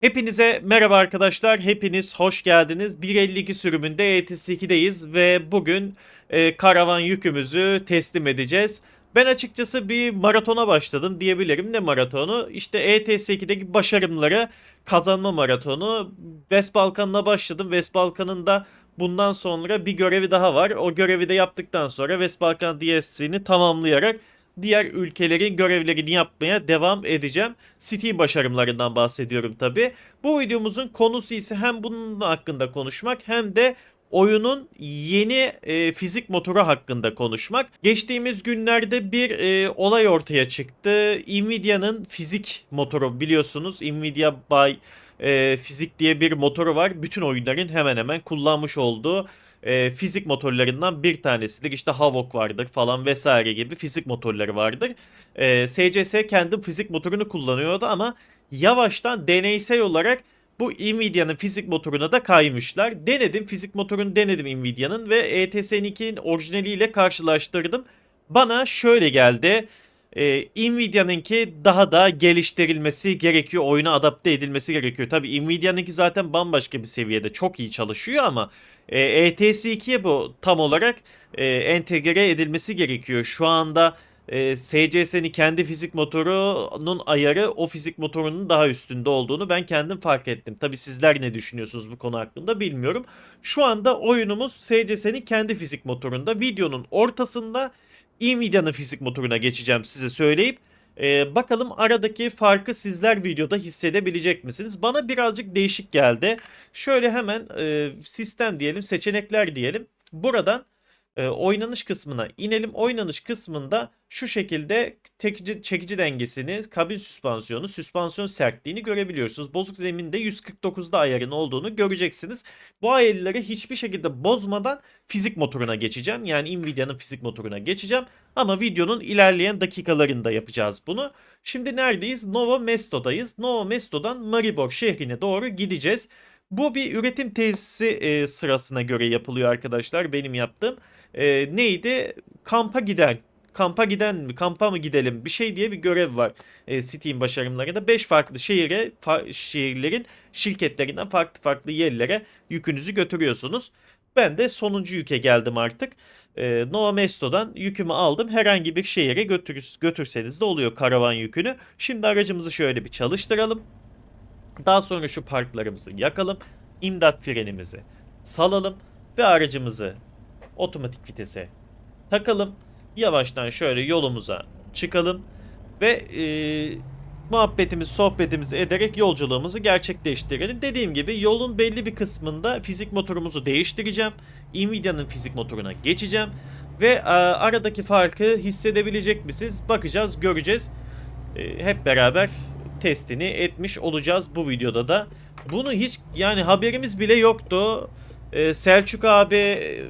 Hepinize merhaba arkadaşlar. Hepiniz hoş geldiniz. 1.52 sürümünde ETS2'deyiz ve bugün e, karavan yükümüzü teslim edeceğiz. Ben açıkçası bir maratona başladım diyebilirim. Ne maratonu? İşte E ETS2'deki başarımları kazanma maratonu. West Balkan'la başladım. West Balkan'ın da bundan sonra bir görevi daha var. O görevi de yaptıktan sonra West Balkan DSC'ni tamamlayarak diğer ülkelerin görevlerini yapmaya devam edeceğim. City başarımlarından bahsediyorum tabi. Bu videomuzun konusu ise hem bunun hakkında konuşmak hem de oyunun yeni e, fizik motoru hakkında konuşmak. Geçtiğimiz günlerde bir e, olay ortaya çıktı. Nvidia'nın fizik motoru biliyorsunuz. Nvidia by e, fizik diye bir motoru var. Bütün oyunların hemen hemen kullanmış olduğu e, fizik motorlarından bir tanesidir. İşte Havok vardır falan vesaire gibi fizik motorları vardır. E, SCS kendi fizik motorunu kullanıyordu ama yavaştan deneysel olarak bu Nvidia'nın fizik motoruna da kaymışlar. Denedim fizik motorunu denedim Nvidia'nın ve E ETS2'nin orijinaliyle karşılaştırdım. Bana şöyle geldi. Ee, Nvidia'nınki daha da geliştirilmesi gerekiyor. Oyuna adapte edilmesi gerekiyor. Tabii Nvidia'nınki zaten bambaşka bir seviyede. Çok iyi çalışıyor ama e, ETS2'ye bu tam olarak e, entegre edilmesi gerekiyor. Şu anda e, SCS'nin kendi fizik motorunun ayarı o fizik motorunun daha üstünde olduğunu ben kendim fark ettim. Tabii sizler ne düşünüyorsunuz bu konu hakkında bilmiyorum. Şu anda oyunumuz SCS'nin kendi fizik motorunda. Videonun ortasında Nvidia'nın fizik motoruna geçeceğim size söyleyip ee, bakalım aradaki farkı sizler videoda hissedebilecek misiniz? Bana birazcık değişik geldi. Şöyle hemen e, sistem diyelim, seçenekler diyelim. Buradan e, oynanış kısmına inelim. Oynanış kısmında şu şekilde çekici, çekici dengesini, kabin süspansiyonu, süspansiyon sertliğini görebiliyorsunuz. Bozuk zeminde 149'da ayarın olduğunu göreceksiniz. Bu ayarları hiçbir şekilde bozmadan fizik motoruna geçeceğim. Yani Nvidia'nın fizik motoruna geçeceğim. Ama videonun ilerleyen dakikalarında yapacağız bunu. Şimdi neredeyiz? Novo Mesto'dayız. Novo Mesto'dan Maribor şehrine doğru gideceğiz. Bu bir üretim tesisi e, sırasına göre yapılıyor arkadaşlar. Benim yaptığım. E, neydi? Kampa giden. Kampa giden mi? Kampa mı gidelim? Bir şey diye bir görev var. E, Steam başarımlarında. 5 farklı şehire, fa- şehirlerin şirketlerinden farklı farklı yerlere yükünüzü götürüyorsunuz. Ben de sonuncu yüke geldim artık. E, Nova Mesto'dan yükümü aldım. Herhangi bir şehire götür, götürseniz de oluyor karavan yükünü. Şimdi aracımızı şöyle bir çalıştıralım. Daha sonra şu parklarımızı yakalım. İmdat frenimizi salalım ve aracımızı otomatik vitese takalım. Yavaştan şöyle yolumuza çıkalım ve e, muhabbetimizi, sohbetimizi ederek yolculuğumuzu gerçekleştirelim. Dediğim gibi yolun belli bir kısmında fizik motorumuzu değiştireceğim. Nvidia'nın fizik motoruna geçeceğim ve e, aradaki farkı hissedebilecek misiniz? Bakacağız, göreceğiz. E, hep beraber testini etmiş olacağız bu videoda da. Bunu hiç yani haberimiz bile yoktu. Ee, Selçuk abi e,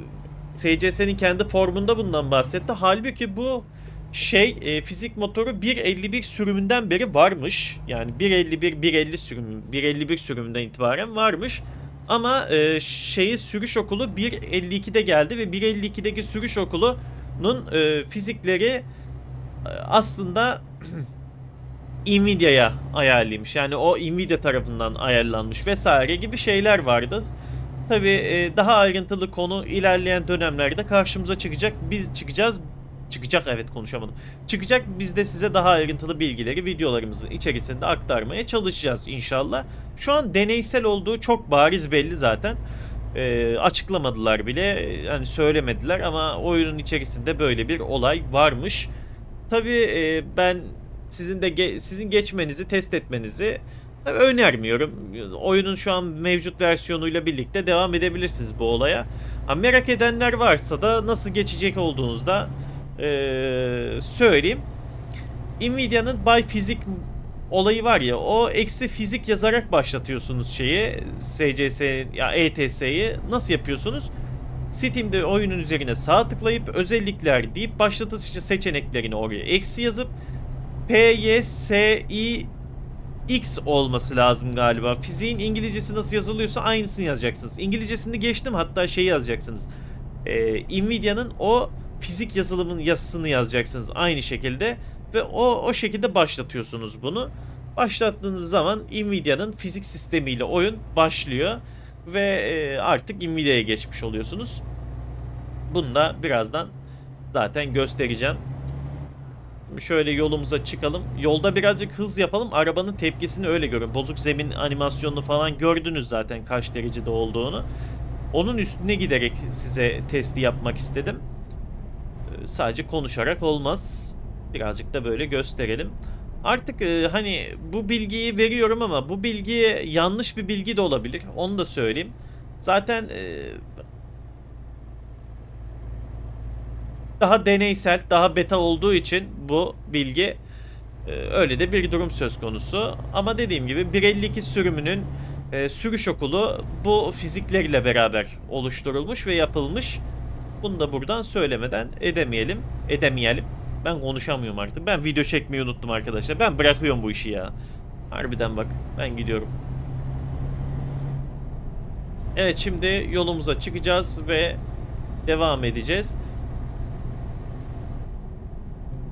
SCS'nin kendi formunda bundan bahsetti. Halbuki bu şey e, fizik motoru 1.51 sürümünden beri varmış. Yani 1.51 1.50 sürüm 1.51 sürümünden itibaren varmış. Ama e, şeyi sürüş okulu 1.52'de geldi ve 1.52'deki sürüş okulunun e, fizikleri e, aslında Nvidia'ya ayarlıymış. Yani o Nvidia tarafından ayarlanmış vesaire gibi şeyler vardı. Tabi daha ayrıntılı konu ilerleyen dönemlerde karşımıza çıkacak. Biz çıkacağız. Çıkacak evet konuşamadım. Çıkacak biz de size daha ayrıntılı bilgileri videolarımızın içerisinde aktarmaya çalışacağız inşallah. Şu an deneysel olduğu çok bariz belli zaten. E, açıklamadılar bile yani söylemediler ama oyunun içerisinde böyle bir olay varmış. Tabi e, ben sizin de ge- sizin geçmenizi, test etmenizi tabii önermiyorum. Oyunun şu an mevcut versiyonuyla birlikte devam edebilirsiniz bu olaya. Ha, merak edenler varsa da nasıl geçecek olduğunuzda eee söyleyeyim. Nvidia'nın By Fizik olayı var ya o eksi fizik yazarak başlatıyorsunuz şeyi SCS ya ETS'yi nasıl yapıyorsunuz? Steam'de oyunun üzerine sağ tıklayıp özellikler deyip başlatıcı seçeneklerini oraya eksi yazıp PYSI X olması lazım galiba. Fiziğin İngilizcesi nasıl yazılıyorsa aynısını yazacaksınız. İngilizcesini geçtim hatta şeyi yazacaksınız. Ee, Nvidia'nın o fizik yazılımın yazısını yazacaksınız aynı şekilde ve o o şekilde başlatıyorsunuz bunu. Başlattığınız zaman Nvidia'nın fizik sistemiyle oyun başlıyor ve e, artık Nvidia'ya geçmiş oluyorsunuz. Bunu da birazdan zaten göstereceğim. Şöyle yolumuza çıkalım. Yolda birazcık hız yapalım. Arabanın tepkisini öyle görün. Bozuk zemin animasyonunu falan gördünüz zaten kaç derecede olduğunu. Onun üstüne giderek size testi yapmak istedim. Ee, Sadece konuşarak olmaz. Birazcık da böyle gösterelim. Artık e, hani bu bilgiyi veriyorum ama bu bilgi yanlış bir bilgi de olabilir. Onu da söyleyeyim. Zaten e, daha deneysel, daha beta olduğu için bu bilgi e, öyle de bir durum söz konusu. Ama dediğim gibi 1.52 sürümünün e, sürüş okulu bu fiziklerle beraber oluşturulmuş ve yapılmış. Bunu da buradan söylemeden edemeyelim, edemeyelim. Ben konuşamıyorum artık. Ben video çekmeyi unuttum arkadaşlar. Ben bırakıyorum bu işi ya. Harbiden bak. Ben gidiyorum. Evet şimdi yolumuza çıkacağız ve devam edeceğiz.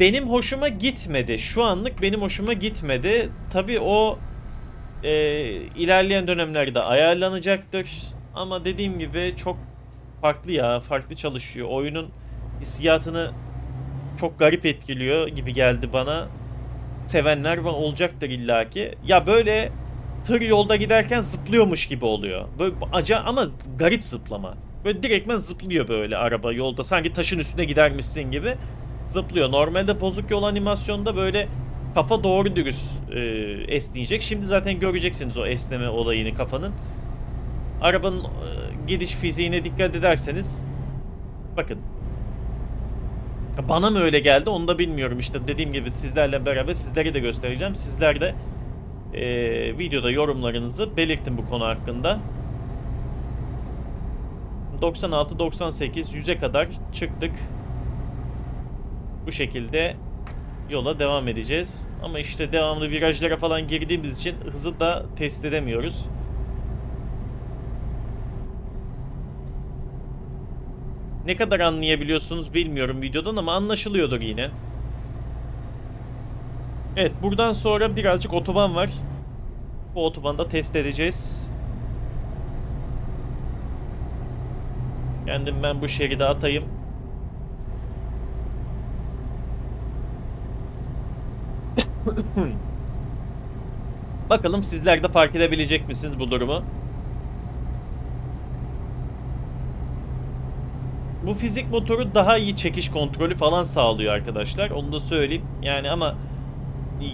Benim hoşuma gitmedi. Şu anlık benim hoşuma gitmedi. Tabii o e, ilerleyen dönemlerde ayarlanacaktır. Ama dediğim gibi çok farklı ya. Farklı çalışıyor. Oyunun hissiyatını çok garip etkiliyor gibi geldi bana. Sevenler var olacaktır illaki. Ya böyle tır yolda giderken zıplıyormuş gibi oluyor. Böyle acı ama garip zıplama. Böyle direktmen zıplıyor böyle araba yolda. Sanki taşın üstüne gidermişsin gibi zıplıyor. Normalde bozuk yol animasyonda böyle kafa doğru dürüst e, esneyecek. Şimdi zaten göreceksiniz o esneme olayını kafanın. Arabanın e, gidiş fiziğine dikkat ederseniz bakın bana mı öyle geldi onu da bilmiyorum işte dediğim gibi sizlerle beraber sizlere de göstereceğim. Sizler de e, videoda yorumlarınızı belirtin bu konu hakkında. 96-98 100'e kadar çıktık. Bu şekilde yola devam edeceğiz. Ama işte devamlı virajlara falan girdiğimiz için hızı da test edemiyoruz. Ne kadar anlayabiliyorsunuz bilmiyorum videodan ama anlaşılıyordur yine. Evet buradan sonra birazcık otoban var. Bu otobanda test edeceğiz. Kendim ben bu şeride atayım. Bakalım sizler de fark edebilecek misiniz bu durumu? Bu fizik motoru daha iyi çekiş kontrolü falan sağlıyor arkadaşlar. Onu da söyleyeyim. Yani ama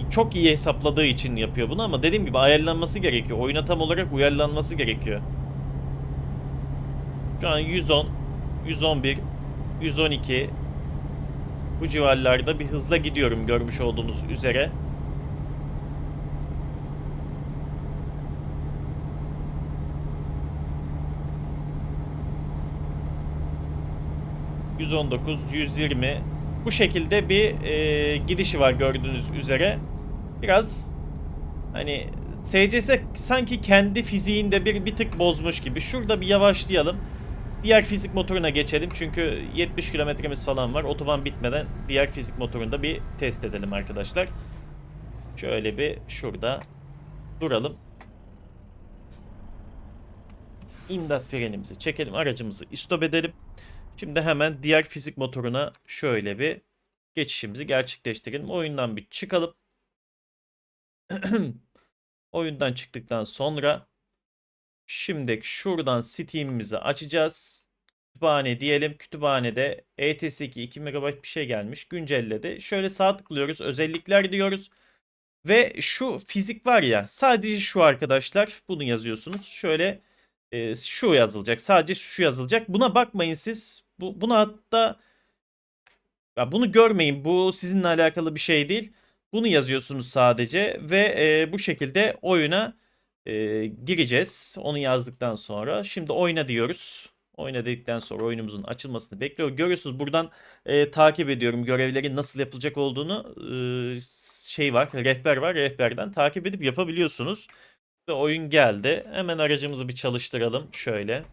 çok iyi hesapladığı için yapıyor bunu ama dediğim gibi ayarlanması gerekiyor. Oyuna tam olarak uyarlanması gerekiyor. Şu an 110, 111, 112 bu civarlarda bir hızla gidiyorum görmüş olduğunuz üzere. ...119, 120... Bu şekilde bir e, gidişi var gördüğünüz üzere. Biraz... Hani... SCS sanki kendi fiziğinde bir, bir tık bozmuş gibi. Şurada bir yavaşlayalım. Diğer fizik motoruna geçelim çünkü 70 kilometremiz falan var. Otoban bitmeden diğer fizik motorunda bir test edelim arkadaşlar. Şöyle bir şurada duralım. İmdat frenimizi çekelim. Aracımızı istop edelim. Şimdi hemen diğer fizik motoruna şöyle bir geçişimizi gerçekleştirelim. Oyundan bir çıkalım. Oyundan çıktıktan sonra Şimdi şuradan Steam'imizi açacağız. Kütüphane diyelim. Kütüphanede ETS2 2 MB bir şey gelmiş. Güncelledi. Şöyle sağ tıklıyoruz. Özellikler diyoruz. Ve şu fizik var ya. Sadece şu arkadaşlar. Bunu yazıyorsunuz. Şöyle e, şu yazılacak. Sadece şu yazılacak. Buna bakmayın siz. Bu, buna hatta ya bunu görmeyin. Bu sizinle alakalı bir şey değil. Bunu yazıyorsunuz sadece. Ve e, bu şekilde oyuna e, gireceğiz. Onu yazdıktan sonra. Şimdi oyna diyoruz. Oyna dedikten sonra oyunumuzun açılmasını bekliyor. Görüyorsunuz buradan e, takip ediyorum görevlerin nasıl yapılacak olduğunu. E, şey var, rehber var. Rehberden takip edip yapabiliyorsunuz. Ve oyun geldi. Hemen aracımızı bir çalıştıralım. Şöyle.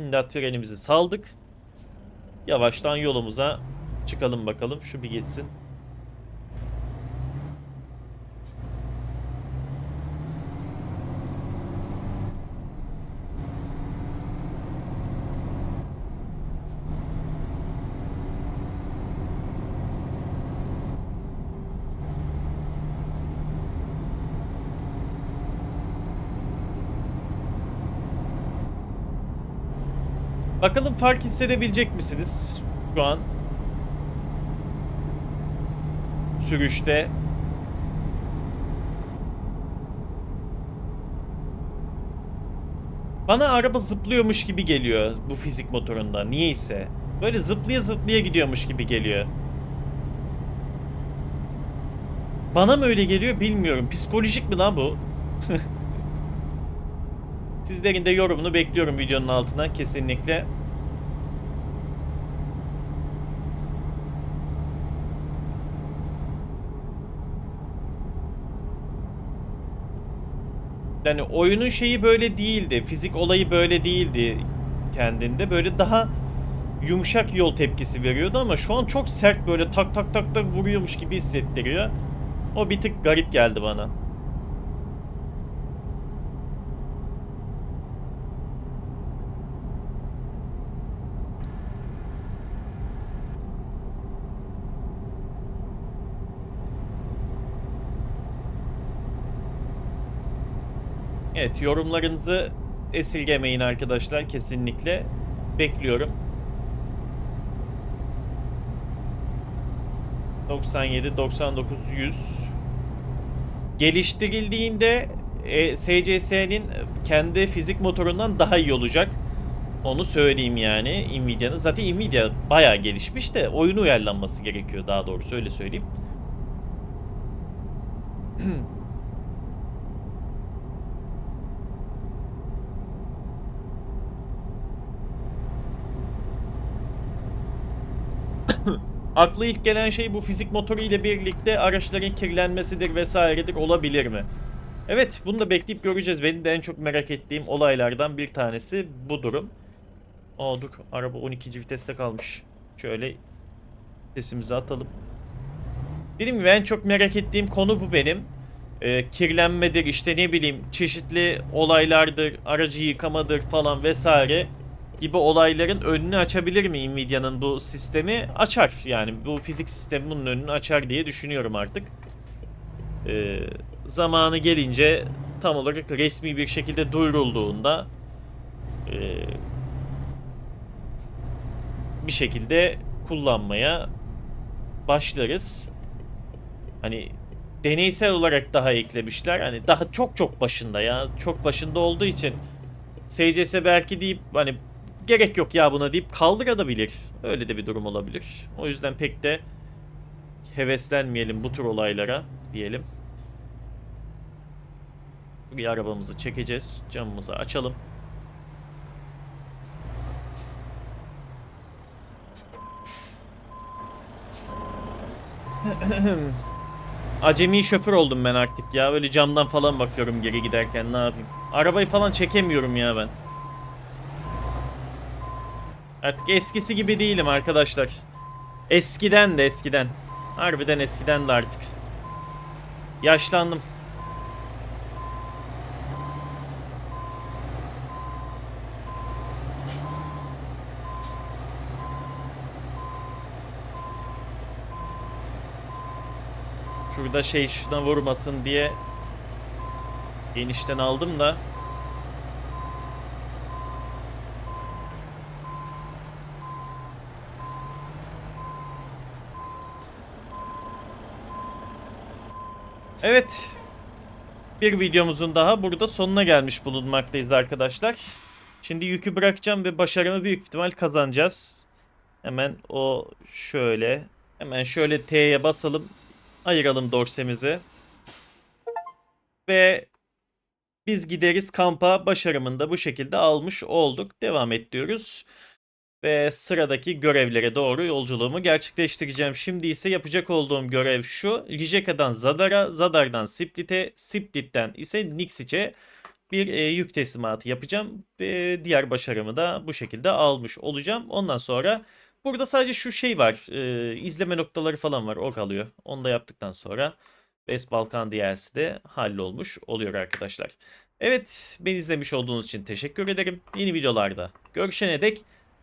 İmdat frenimizi saldık. Yavaştan yolumuza çıkalım bakalım. Şu bir geçsin. Bakalım fark hissedebilecek misiniz şu an? Sürüşte. Bana araba zıplıyormuş gibi geliyor bu fizik motorunda. Niyeyse. Böyle zıplaya zıplaya gidiyormuş gibi geliyor. Bana mı öyle geliyor bilmiyorum. Psikolojik mi lan bu? Sizlerin de yorumunu bekliyorum videonun altına kesinlikle. Yani oyunun şeyi böyle değildi. Fizik olayı böyle değildi kendinde. Böyle daha yumuşak yol tepkisi veriyordu ama şu an çok sert böyle tak tak tak tak vuruyormuş gibi hissettiriyor. O bir tık garip geldi bana. Evet yorumlarınızı esirgemeyin arkadaşlar kesinlikle. Bekliyorum. 97, 99, 100 geliştirildiğinde e, SCS'nin kendi fizik motorundan daha iyi olacak. Onu söyleyeyim yani Nvidia'nın. Zaten Nvidia bayağı gelişmiş de oyunu uyarlanması gerekiyor daha doğrusu öyle söyleyeyim. Aklı ilk gelen şey bu fizik motoru ile birlikte araçların kirlenmesidir vesairedir olabilir mi? Evet bunu da bekleyip göreceğiz. Benim de en çok merak ettiğim olaylardan bir tanesi bu durum. Aa dur araba 12. viteste kalmış. Şöyle vitesimizi atalım. Dediğim gibi en çok merak ettiğim konu bu benim. Ee, kirlenmedir işte ne bileyim çeşitli olaylardır, aracı yıkamadır falan vesaire gibi olayların önünü açabilir mi Nvidia'nın bu sistemi? Açar yani bu fizik sistemi bunun önünü açar diye düşünüyorum artık. Ee, zamanı gelince tam olarak resmi bir şekilde duyurulduğunda e, bir şekilde kullanmaya başlarız. Hani deneysel olarak daha eklemişler. Hani daha çok çok başında ya. Çok başında olduğu için SCS belki deyip hani gerek yok ya buna deyip kaldırabilir. Öyle de bir durum olabilir. O yüzden pek de heveslenmeyelim bu tür olaylara diyelim. Bir arabamızı çekeceğiz. Camımızı açalım. Acemi şoför oldum ben artık ya. Böyle camdan falan bakıyorum geri giderken ne yapayım. Arabayı falan çekemiyorum ya ben. Artık eskisi gibi değilim arkadaşlar. Eskiden de eskiden. Harbiden eskiden de artık. Yaşlandım. Şurada şey şuna vurmasın diye genişten aldım da Evet. Bir videomuzun daha burada sonuna gelmiş bulunmaktayız arkadaşlar. Şimdi yükü bırakacağım ve başarımı büyük ihtimal kazanacağız. Hemen o şöyle. Hemen şöyle T'ye basalım. Ayıralım dorsemizi. Ve biz gideriz kampa başarımını da bu şekilde almış olduk. Devam et diyoruz. Ve sıradaki görevlere doğru yolculuğumu gerçekleştireceğim. Şimdi ise yapacak olduğum görev şu. Rijeka'dan Zadar'a, Zadar'dan Split'e, Split'ten ise Nixic'e bir e, yük teslimatı yapacağım. Ve diğer başarımı da bu şekilde almış olacağım. Ondan sonra burada sadece şu şey var. E, izleme noktaları falan var. O kalıyor. Onu da yaptıktan sonra West Balkan DLC'si de hallolmuş oluyor arkadaşlar. Evet beni izlemiş olduğunuz için teşekkür ederim. Yeni videolarda görüşene dek